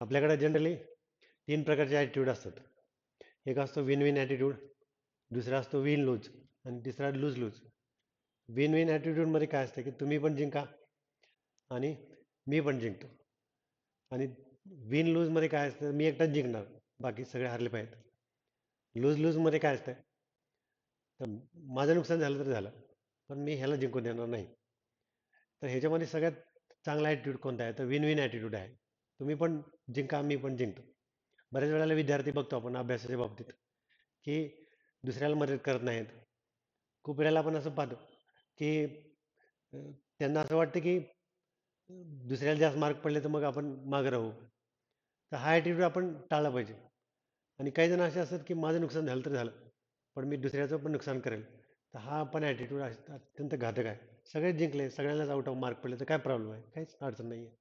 आपल्याकडे जनरली तीन प्रकारचे ॲटिट्यूड असतात. एक असतो विन विन ॲटिट्यूड दुसरा असतो विन लूज आणि तिसरा लूज लूज विन विन ॲटिट्यूडमध्ये काय असतं की तुम्ही पण जिंका आणि मी पण जिंकतो. आणि विन लूजमध्ये काय असतं मी एकटाच जिंकणार बाकी सगळे हरले पाहिजेत. लूज लूजमध्ये काय असतं तर माझं नुकसान झालं तर झालं पण मी ह्याला जिंकून देणार नाही. तर ह्याच्यामध्ये सगळ्यात चांगला ॲटिट्यूड कोणता आहे? तर विन विन ॲटिट्यूड आहे. तुम्ही पण जिंका मी पण जिंकतो. बऱ्याच वेळेला विद्यार्थी बघतो आपण अभ्यासाच्या बाबतीत की दुसऱ्याला मदत करत नाहीत. खूप वेळेला आपण असं पाहतो की अं, त्यांना असं वाटतं की दुसऱ्याला जास्त मार्क पडले तर मग आपण मागं राहू. तर हा ॲटिट्यूड आपण टाळला पाहिजे. आणि काही जण असे असतात की माझं नुकसान झालं तर झालं पण मी दुसऱ्याचं पण नुकसान करेल. तर हा पण ॲटिट्यूड अत्यंत घातक आहे. सगळेच जिंकले सगळ्यांनाच आउट ऑफ मार्क पडले तर काय प्रॉब्लेम आहे? काहीच अडचण नाही आहे